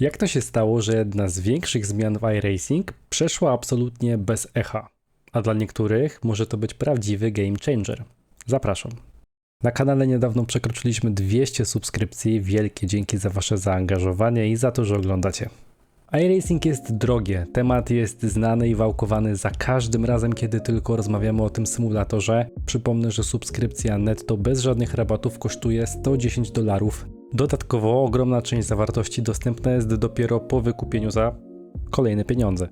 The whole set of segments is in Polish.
Jak to się stało, że jedna z większych zmian w iRacing przeszła absolutnie bez echa? A dla niektórych może to być prawdziwy game changer. Zapraszam. Na kanale niedawno przekroczyliśmy 200 subskrypcji. Wielkie dzięki za Wasze zaangażowanie i za to, że oglądacie. iRacing jest drogie, temat jest znany i wałkowany za każdym razem, kiedy tylko rozmawiamy o tym symulatorze. Przypomnę, że subskrypcja netto bez żadnych rabatów kosztuje 110 dolarów. Dodatkowo ogromna część zawartości dostępna jest dopiero po wykupieniu za kolejne pieniądze.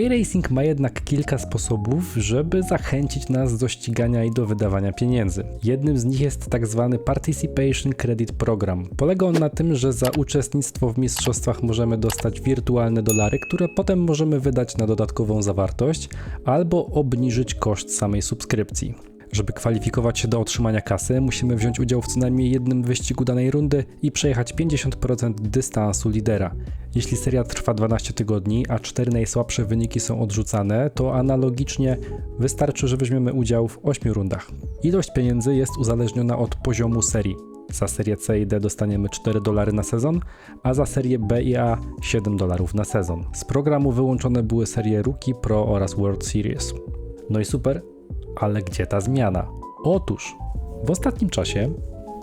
iRacing ma jednak kilka sposobów, żeby zachęcić nas do ścigania i do wydawania pieniędzy. Jednym z nich jest tak zwany Participation Credit Program. Polega on na tym, że za uczestnictwo w mistrzostwach możemy dostać wirtualne dolary, które potem możemy wydać na dodatkową zawartość albo obniżyć koszt samej subskrypcji. Żeby kwalifikować się do otrzymania kasy, musimy wziąć udział w co najmniej jednym wyścigu danej rundy i przejechać 50% dystansu lidera. Jeśli seria trwa 12 tygodni, a 4 najsłabsze wyniki są odrzucane, to analogicznie wystarczy, że weźmiemy udział w 8 rundach. Ilość pieniędzy jest uzależniona od poziomu serii. Za serię C i D dostaniemy 4 dolary na sezon, a za serię B i A 7 dolarów na sezon. Z programu wyłączone były serie Rookie, Pro oraz World Series. No i super, ale gdzie ta zmiana? Otóż w ostatnim czasie,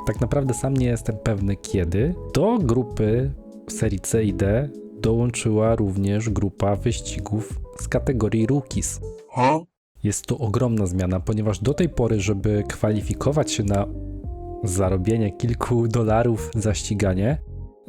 tak naprawdę sam nie jestem pewny kiedy, do grupy serii C i D dołączyła również grupa wyścigów z kategorii Rookies. Jest to ogromna zmiana, ponieważ do tej pory, żeby kwalifikować się na zarobienie kilku dolarów za ściganie,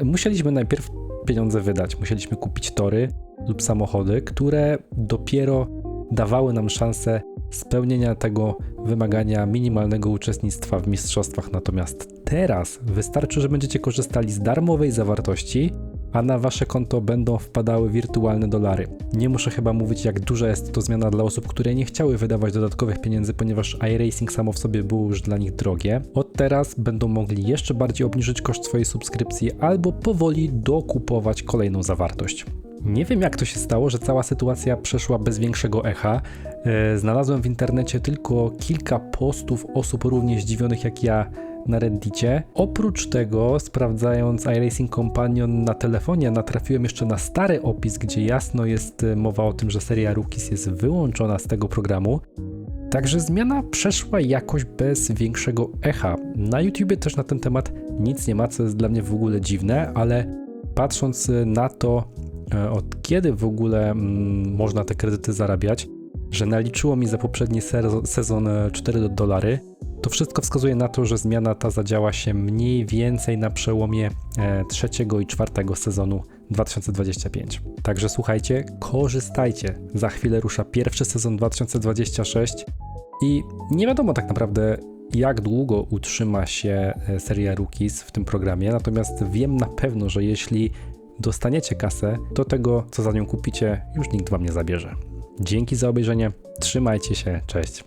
musieliśmy najpierw pieniądze wydać. Musieliśmy kupić tory lub samochody, które dopiero dawały nam szansę spełnienia tego wymagania minimalnego uczestnictwa w mistrzostwach. Natomiast teraz wystarczy, że będziecie korzystali z darmowej zawartości, a na wasze konto będą wpadały wirtualne dolary. Nie muszę chyba mówić, jak duża jest to zmiana dla osób, które nie chciały wydawać dodatkowych pieniędzy, ponieważ iRacing samo w sobie było już dla nich drogie. Od teraz będą mogli jeszcze bardziej obniżyć koszt swojej subskrypcji albo powoli dokupować kolejną zawartość. Nie wiem, jak to się stało, że cała sytuacja przeszła bez większego echa. E, Znalazłem w internecie tylko kilka postów osób równie zdziwionych jak ja na Reddicie. Oprócz tego, sprawdzając iRacing Companion na telefonie, natrafiłem jeszcze na stary opis, gdzie jasno jest e, mowa o tym, że seria Rookies jest wyłączona z tego programu. Także zmiana przeszła jakoś bez większego echa. Na YouTubie też na ten temat nic nie ma, co jest dla mnie w ogóle dziwne, ale patrząc na to, e, od kiedy w ogóle mm, można te kredyty zarabiać, że naliczyło mi za poprzedni se- sezon e, 4 dolary, to wszystko wskazuje na to, że zmiana ta zadziała się mniej więcej na przełomie e, trzeciego i czwartego sezonu 2025. Także słuchajcie, korzystajcie. Za chwilę rusza pierwszy sezon 2026 i nie wiadomo tak naprawdę, jak długo utrzyma się e, seria Rookies w tym programie, natomiast wiem na pewno, że jeśli dostaniecie kasę, to tego, co za nią kupicie, już nikt wam nie zabierze. Dzięki za obejrzenie, trzymajcie się, cześć.